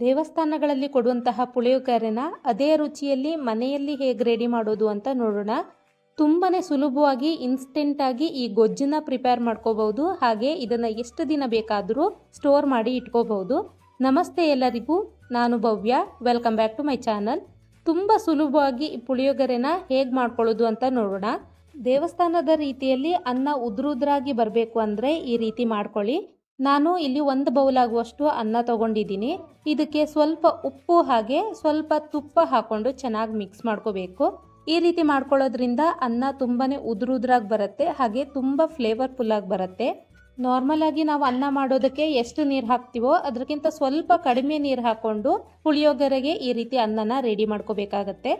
ದೇವಸ್ಥಾನಗಳಲ್ಲಿ ಕೊಡುವಂತಹ ಪುಳಿಯೋಗರೆನ ಅದೇ ರುಚಿಯಲ್ಲಿ ಮನೆಯಲ್ಲಿ ಹೇಗೆ ರೆಡಿ ಮಾಡೋದು ಅಂತ ನೋಡೋಣ. ತುಂಬಾ ಸುಲಭವಾಗಿ ಇನ್ಸ್ಟೆಂಟಾಗಿ ಈ ಗೊಜ್ಜನ್ನ ಪ್ರಿಪೇರ್ ಮಾಡ್ಕೋಬಹುದು. ಹಾಗೆ ಇದನ್ನು ಎಷ್ಟು ದಿನ ಬೇಕಾದರೂ ಸ್ಟೋರ್ ಮಾಡಿ ಇಟ್ಕೋಬಹುದು. ನಮಸ್ತೆ ಎಲ್ಲರಿಗೂ, ನಾನು Bhavya. Welcome back to my channel ತುಂಬ ಸುಲಭವಾಗಿ ಪುಳಿಯೋಗರೆನ ಹೇಗೆ ಮಾಡ್ಕೊಳ್ಳೋದು ಅಂತ ನೋಡೋಣ. ದೇವಸ್ಥಾನದ ರೀತಿಯಲ್ಲಿ ಅನ್ನ ಉದ್ರುದ್ರಾಗಿ ಬರಬೇಕು ಅಂದರೆ ಈ ರೀತಿ ಮಾಡ್ಕೊಳ್ಳಿ. ನಾನು ಇಲ್ಲಿ ಒಂದು ಬೌಲ್ ಆಗುವಷ್ಟು ಅನ್ನ ತಗೊಂಡಿದ್ದೀನಿ. ಇದಕ್ಕೆ ಸ್ವಲ್ಪ ಉಪ್ಪು ಹಾಗೆ ಸ್ವಲ್ಪ ತುಪ್ಪ ಹಾಕೊಂಡು ಚೆನ್ನಾಗಿ ಮಿಕ್ಸ್ ಮಾಡ್ಕೋಬೇಕು. ಈ ರೀತಿ ಮಾಡ್ಕೊಳ್ಳೋದ್ರಿಂದ ಅನ್ನ ತುಂಬಾ ಉದುರುದ್ರಾಗಿ ಬರುತ್ತೆ, ಹಾಗೆ ತುಂಬ ಫ್ಲೇವರ್ಫುಲ್ಲಾಗಿ ಬರುತ್ತೆ. ನಾರ್ಮಲ್ ಆಗಿ ನಾವು ಅನ್ನ ಮಾಡೋದಕ್ಕೆ ಎಷ್ಟು ನೀರು ಹಾಕ್ತೀವೋ ಅದಕ್ಕಿಂತ ಸ್ವಲ್ಪ ಕಡಿಮೆ ನೀರು ಹಾಕ್ಕೊಂಡು ಪುಳಿಯೋಗರೆಗೆ ಈ ರೀತಿ ಅನ್ನನ ರೆಡಿ ಮಾಡ್ಕೋಬೇಕಾಗತ್ತೆ.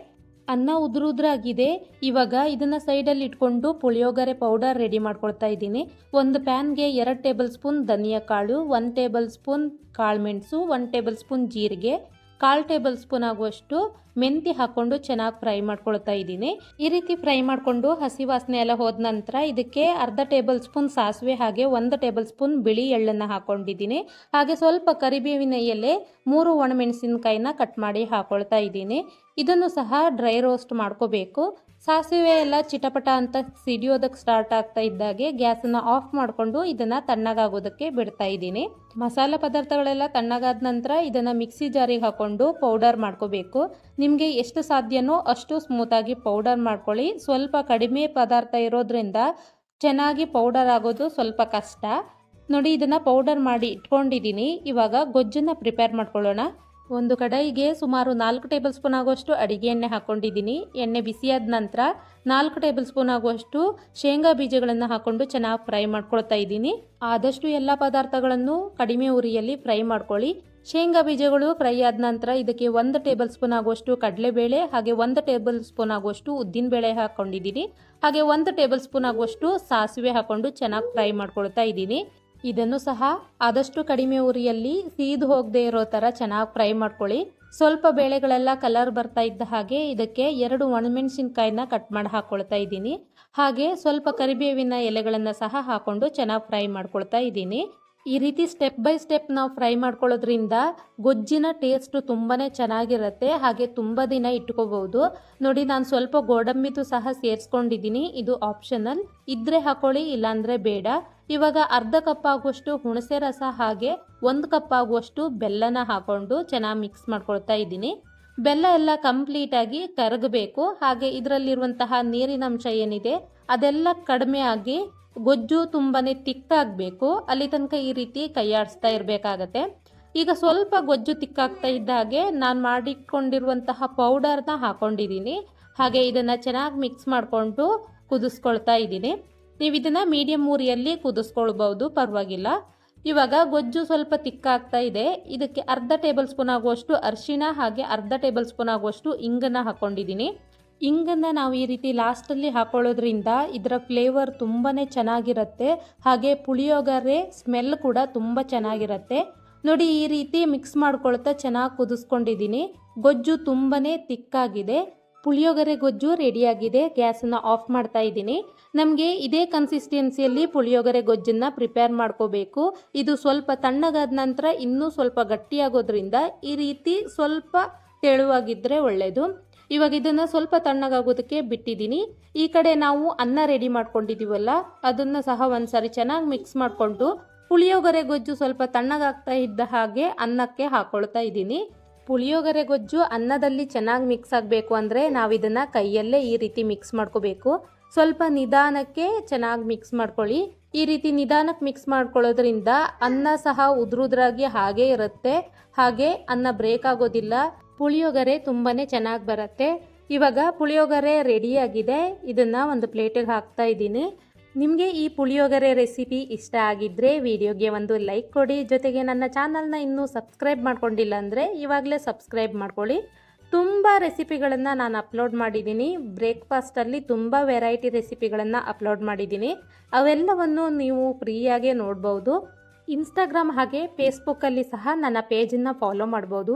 ಅನ್ನ ಉದುರುದ್ರಾಗಿದೆ. ಇವಾಗ ಇದನ್ನು ಸೈಡಲ್ಲಿ ಇಟ್ಕೊಂಡು ಪುಳಿಯೋಗರೆ ಪೌಡರ್ ರೆಡಿ ಮಾಡ್ಕೊಳ್ತಾ ಇದ್ದೀನಿ. ಒಂದು ಪ್ಯಾನ್ಗೆ ಎರಡು ಟೇಬಲ್ ಸ್ಪೂನ್ ಧನಿಯಾ ಕಾಳು ಒಂದು ಟೇಬಲ್ ಸ್ಪೂನ್ ಕಾಳುಮೆಣಸು ಒಂದು ಟೇಬಲ್ ಸ್ಪೂನ್ ಜೀರಿಗೆ ಕಾಲು ಟೇಬಲ್ ಸ್ಪೂನ್ ಆಗುವಷ್ಟು ಮೆಂತಿ ಹಾಕ್ಕೊಂಡು ಚೆನ್ನಾಗಿ ಫ್ರೈ ಮಾಡ್ಕೊಳ್ತಾ ಇದ್ದೀನಿ. ಈ ರೀತಿ ಫ್ರೈ ಮಾಡಿಕೊಂಡು ಹಸಿ ವಾಸನೆ ಎಲ್ಲ ಹೋದ ನಂತರ ಇದಕ್ಕೆ ಅರ್ಧ ಟೇಬಲ್ ಸ್ಪೂನ್ ಸಾಸಿವೆ ಹಾಗೆ ಒಂದು ಟೇಬಲ್ ಸ್ಪೂನ್ ಬಿಳಿ ಎಳ್ಳನ್ನು ಹಾಕೊಂಡಿದ್ದೀನಿ. ಹಾಗೆ ಸ್ವಲ್ಪ ಕರಿಬೇವಿನ ಎಲೆ, ಮೂರು ಒಣಮೆಣಸಿನಕಾಯಿನ ಕಟ್ ಮಾಡಿ ಹಾಕೊಳ್ತಾ ಇದ್ದೀನಿ. ಇದನ್ನು ಸಹ ಡ್ರೈ ರೋಸ್ಟ್ ಮಾಡ್ಕೋಬೇಕು. ಸಾಸಿವೆ ಎಲ್ಲ ಚಿಟಪಟ ಅಂತ ಸಿಡಿಯೋದಕ್ಕೆ ಸ್ಟಾರ್ಟ್ ಆಗ್ತಾ ಇದ್ದಾಗೆ ಗ್ಯಾಸನ್ನು ಆಫ್ ಮಾಡಿಕೊಂಡು ಇದನ್ನು ತಣ್ಣಗಾಗೋದಕ್ಕೆ ಬಿಡ್ತಾ ಇದ್ದೀನಿ. ಮಸಾಲೆ ಪದಾರ್ಥಗಳೆಲ್ಲ ತಣ್ಣಗಾದ ನಂತರ ಇದನ್ನು ಮಿಕ್ಸಿ ಜಾರಿಗೆ ಹಾಕ್ಕೊಂಡು ಪೌಡರ್ ಮಾಡ್ಕೋಬೇಕು. ನಿಮಗೆ ಎಷ್ಟು ಸಾಧ್ಯನೋ ಅಷ್ಟು ಸ್ಮೂತಾಗಿ ಪೌಡರ್ ಮಾಡ್ಕೊಳ್ಳಿ. ಸ್ವಲ್ಪ ಕಡಿಮೆ ಪದಾರ್ಥ ಇರೋದ್ರಿಂದ ಚೆನ್ನಾಗಿ ಪೌಡರ್ ಆಗೋದು ಸ್ವಲ್ಪ ಕಷ್ಟ. ನೋಡಿ, ಇದನ್ನು ಪೌಡರ್ ಮಾಡಿ ಇಟ್ಕೊಂಡಿದ್ದೀನಿ. ಇವಾಗ ಗೊಜ್ಜನ್ನು ಪ್ರಿಪೇರ್ ಮಾಡ್ಕೊಳ್ಳೋಣ. ಒಂದು ಕಡಾಯಿಗೆ ಸುಮಾರು ನಾಲ್ಕು ಟೇಬಲ್ ಸ್ಪೂನ್ ಆಗುವಷ್ಟು ಅಡಿಗೆ ಎಣ್ಣೆ ಹಾಕ್ಕೊಂಡಿದ್ದೀನಿ ಎಣ್ಣೆ ಬಿಸಿಯಾದ ನಂತರ ನಾಲ್ಕು ಟೇಬಲ್ ಸ್ಪೂನ್ ಆಗುವಷ್ಟು ಶೇಂಗಾ ಬೀಜಗಳನ್ನು ಹಾಕ್ಕೊಂಡು ಚೆನ್ನಾಗಿ ಫ್ರೈ ಮಾಡ್ಕೊಳ್ತಾ ಇದ್ದೀನಿ. ಆದಷ್ಟು ಎಲ್ಲ ಪದಾರ್ಥಗಳನ್ನು ಕಡಿಮೆ ಉರಿಯಲ್ಲಿ ಫ್ರೈ ಮಾಡ್ಕೊಳ್ಳಿ. ಶೇಂಗಾ ಬೀಜಗಳು ಫ್ರೈ ಆದ ನಂತರ ಇದಕ್ಕೆ ಒಂದು ಟೇಬಲ್ ಸ್ಪೂನ್ ಆಗುವಷ್ಟು ಕಡಲೆಬೇಳೆ, ಹಾಗೆ ಒಂದು ಟೇಬಲ್ ಸ್ಪೂನ್ ಆಗುವಷ್ಟು ಉದ್ದಿನಬೇಳೆ ಹಾಕ್ಕೊಂಡಿದ್ದೀನಿ ಹಾಗೆ ಒಂದು ಟೇಬಲ್ ಸ್ಪೂನ್ ಆಗುವಷ್ಟು ಸಾಸಿವೆ ಹಾಕ್ಕೊಂಡು ಚೆನ್ನಾಗಿ ಫ್ರೈ ಮಾಡ್ಕೊಳ್ತಾ ಇದ್ದೀನಿ. ಇದನ್ನು ಸಹ ಆದಷ್ಟು ಕಡಿಮೆ ಉರಿಯಲ್ಲಿ ಸೀದು ಹೋಗದೆ ಇರೋ ಥರ ಚೆನ್ನಾಗಿ ಫ್ರೈ ಮಾಡ್ಕೊಳ್ಳಿ. ಸ್ವಲ್ಪ ಬೇಳೆಗಳೆಲ್ಲ ಕಲರ್ ಬರ್ತಾ ಇದ್ದ ಹಾಗೆ ಇದಕ್ಕೆ ಎರಡು ಒಣಮೆಣಸಿನ್ಕಾಯಿನ ಕಟ್ ಮಾಡಿ ಹಾಕ್ಕೊಳ್ತಾ ಇದ್ದೀನಿ. ಹಾಗೆ ಸ್ವಲ್ಪ ಕರಿಬೇವಿನ ಎಲೆಗಳನ್ನು ಸಹ ಹಾಕ್ಕೊಂಡು ಚೆನ್ನಾಗಿ ಫ್ರೈ ಮಾಡ್ಕೊಳ್ತಾ ಇದ್ದೀನಿ. ಈ ರೀತಿ ಸ್ಟೆಪ್ ಬೈ ಸ್ಟೆಪ್ ನಾವು ಫ್ರೈ ಮಾಡ್ಕೊಳ್ಳೋದ್ರಿಂದ ಗೊಜ್ಜಿನ ಟೇಸ್ಟು ತುಂಬಾ ಚೆನ್ನಾಗಿರುತ್ತೆ, ಹಾಗೆ ತುಂಬ ದಿನ ಇಟ್ಕೋಬಹುದು ನೋಡಿ, ನಾನು ಸ್ವಲ್ಪ ಗೋಡಂಬಿದು ಸಹ ಸೇರಿಸ್ಕೊಂಡಿದ್ದೀನಿ ಇದು ಆಪ್ಷನಲ್ ಇದ್ರೆ ಹಾಕೊಳ್ಳಿ, ಇಲ್ಲಾಂದರೆ ಬೇಡ. ಇವಾಗ ಅರ್ಧ ಕಪ್ ಆಗುವಷ್ಟು ಹುಣಸೆ ರಸ ಹಾಗೆ ಒಂದು ಕಪ್ ಆಗುವಷ್ಟು ಬೆಲ್ಲನ ಹಾಕೊಂಡು ಚೆನ್ನಾಗಿ ಮಿಕ್ಸ್ ಮಾಡ್ಕೊಳ್ತಾ ಇದ್ದೀನಿ. ಬೆಲ್ಲ ಎಲ್ಲ ಕಂಪ್ಲೀಟಾಗಿ ಕರಗಬೇಕು, ಹಾಗೆ ಇದರಲ್ಲಿರುವಂತಹ ನೀರಿನಂಶ ಏನಿದೆ ಅದೆಲ್ಲ ಕಡಿಮೆ ಆಗಿ ಗೊಜ್ಜು ತುಂಬಾ ತಿಕ್ಕಾಗಬೇಕು. ಅಲ್ಲಿ ತನಕ ಈ ರೀತಿ ಕೈಯಾಡಿಸ್ತಾ ಇರಬೇಕಾಗತ್ತೆ. ಈಗ ಸ್ವಲ್ಪ ಗೊಜ್ಜು ತಿಕ್ಕಾಗ್ತಾ ಇದ್ದ ಹಾಗೆ ನಾನು ಮಾಡಿಟ್ಕೊಂಡಿರುವಂತಹ ಪೌಡರ್ನ ಹಾಕೊಂಡಿದ್ದೀನಿ ಹಾಗೆ ಇದನ್ನು ಚೆನ್ನಾಗಿ ಮಿಕ್ಸ್ ಮಾಡಿಕೊಂಡು ಕುದಿಸ್ಕೊಳ್ತಾ ಇದ್ದೀನಿ. ನೀವು ಇದನ್ನು ಮೀಡಿಯಮ್ ಮೂರಿಯಲ್ಲಿ ಕುದಿಸ್ಕೊಳ್ಬೋದು ಪರವಾಗಿಲ್ಲ. ಇವಾಗ ಗೊಜ್ಜು ಸ್ವಲ್ಪ ತಿಕ್ಕಾಗ್ತಾ ಇದೆ. ಇದಕ್ಕೆ ಅರ್ಧ ಟೇಬಲ್ ಸ್ಪೂನ್ ಆಗುವಷ್ಟು ಅರಿಶಿಣ ಹಾಗೆ ಅರ್ಧ ಟೇಬಲ್ ಸ್ಪೂನ್ ಆಗುವಷ್ಟು ಇಂಗನ್ನು ಹಾಕ್ಕೊಂಡಿದ್ದೀನಿ ಇಂಗನ್ನು ನಾವು ಈ ರೀತಿ ಲಾಸ್ಟಲ್ಲಿ ಹಾಕೊಳ್ಳೋದ್ರಿಂದ ಇದರ ಫ್ಲೇವರ್ ತುಂಬಾ ಚೆನ್ನಾಗಿರುತ್ತೆ. ಹಾಗೆ ಪುಳಿಯೋಗರೆ ಸ್ಮೆಲ್ ಕೂಡ ತುಂಬ ಚೆನ್ನಾಗಿರುತ್ತೆ. ನೋಡಿ ಈ ರೀತಿ ಮಿಕ್ಸ್ ಮಾಡ್ಕೊಳ್ತಾ ಚೆನ್ನಾಗಿ ಕುದಿಸ್ಕೊಂಡಿದ್ದೀನಿ. ಗೊಜ್ಜು ತುಂಬಾ ತಿಕ್ಕಾಗಿದೆ. ಪುಳಿಯೋಗರೆ ಗೊಜ್ಜು ರೆಡಿಯಾಗಿದೆ ಗ್ಯಾಸನ್ನು ಆಫ್ ಮಾಡ್ತಾ ಇದ್ದೀನಿ. ನಮಗೆ ಇದೇ ಕನ್ಸಿಸ್ಟೆನ್ಸಿಯಲ್ಲಿ ಪುಳಿಯೋಗರೆ ಗೊಜ್ಜನ್ನು ಪ್ರಿಪೇರ್ ಮಾಡ್ಕೋಬೇಕು. ಇದು ಸ್ವಲ್ಪ ತಣ್ಣಗಾದ ನಂತರ ಇನ್ನೂ ಸ್ವಲ್ಪ ಗಟ್ಟಿಯಾಗೋದ್ರಿಂದ ಈ ರೀತಿ ಸ್ವಲ್ಪ ತೆಳುವಾಗಿದ್ದರೆ ಒಳ್ಳೆಯದು ಇವಾಗ ಇದನ್ನು ಸ್ವಲ್ಪ ತಣ್ಣಗಾಗೋದಕ್ಕೆ ಬಿಟ್ಟಿದ್ದೀನಿ. ಈ ಕಡೆ ನಾವು ಅನ್ನ ರೆಡಿ ಮಾಡ್ಕೊಂಡಿದ್ದೀವಲ್ಲ, ಅದನ್ನು ಸಹ ಒಂದ್ಸರಿ ಸಾರಿ ಚೆನ್ನಾಗಿ ಮಿಕ್ಸ್ ಮಾಡಿಕೊಂಡು ಪುಳಿಯೋಗರೆ ಗೊಜ್ಜು ಸ್ವಲ್ಪ ತಣ್ಣಗಾಗ್ತಾ ಇದ್ದ ಹಾಗೆ ಅನ್ನಕ್ಕೆ ಹಾಕೊಳ್ತಾ ಇದ್ದೀನಿ. ಪುಳಿಯೋಗರೆ ಗೊಜ್ಜು ಅನ್ನದಲ್ಲಿ ಚೆನ್ನಾಗಿ ಮಿಕ್ಸ್ ಆಗಬೇಕು ಅಂದರೆ ನಾವು ಇದನ್ನು ಕೈಯಲ್ಲೇ ಈ ರೀತಿ ಮಿಕ್ಸ್ ಮಾಡ್ಕೋಬೇಕು. ಸ್ವಲ್ಪ ನಿಧಾನಕ್ಕೆ ಚೆನ್ನಾಗಿ ಮಿಕ್ಸ್ ಮಾಡ್ಕೊಳ್ಳಿ. ಈ ರೀತಿ ನಿಧಾನಕ್ಕೆ ಮಿಕ್ಸ್ ಮಾಡ್ಕೊಳ್ಳೋದ್ರಿಂದ ಅನ್ನ ಸಹ ಉದುರುದ್ರಾಗಿ ಹಾಗೇ ಇರುತ್ತೆ. ಹಾಗೆ ಅನ್ನ ಬ್ರೇಕ್ ಆಗೋದಿಲ್ಲ. ಪುಳಿಯೋಗರೆ ತುಂಬಾ ಚೆನ್ನಾಗಿ ಬರುತ್ತೆ. ಇವಾಗ ಪುಳಿಯೋಗರೆ ರೆಡಿಯಾಗಿದೆ ಇದನ್ನು ಒಂದು ಪ್ಲೇಟಿಗೆ ಹಾಕ್ತಾ ಇದ್ದೀನಿ. ನಿಮಗೆ ಈ ಪುಳಿಯೋಗರೆ ರೆಸಿಪಿ ಇಷ್ಟ ಆಗಿದ್ದರೆ ವಿಡಿಯೋಗೆ ಒಂದು ಲೈಕ್ ಕೊಡಿ. ಜೊತೆಗೆ ನನ್ನ ಚಾನಲ್ನ ಇನ್ನೂ ಸಬ್ಸ್ಕ್ರೈಬ್ ಮಾಡ್ಕೊಂಡಿಲ್ಲ ಅಂದರೆ ಇವಾಗಲೇ ಸಬ್ಸ್ಕ್ರೈಬ್ ಮಾಡ್ಕೊಳ್ಳಿ. ತುಂಬ ರೆಸಿಪಿಗಳನ್ನು ನಾನು ಅಪ್ಲೋಡ್ ಮಾಡಿದ್ದೀನಿ. ಬ್ರೇಕ್ಫಾಸ್ಟಲ್ಲಿ ತುಂಬ ವೆರೈಟಿ ರೆಸಿಪಿಗಳನ್ನು ಅಪ್ಲೋಡ್ ಮಾಡಿದ್ದೀನಿ. ಅವೆಲ್ಲವನ್ನು ನೀವು ಫ್ರೀಯಾಗೆ ನೋಡ್ಬೋದು. ಇನ್ಸ್ಟಾಗ್ರಾಮ್ ಹಾಗೆ ಫೇಸ್ಬುಕ್ಕಲ್ಲಿ ಸಹ ನನ್ನ ಪೇಜನ್ನು ಫಾಲೋ ಮಾಡ್ಬೋದು.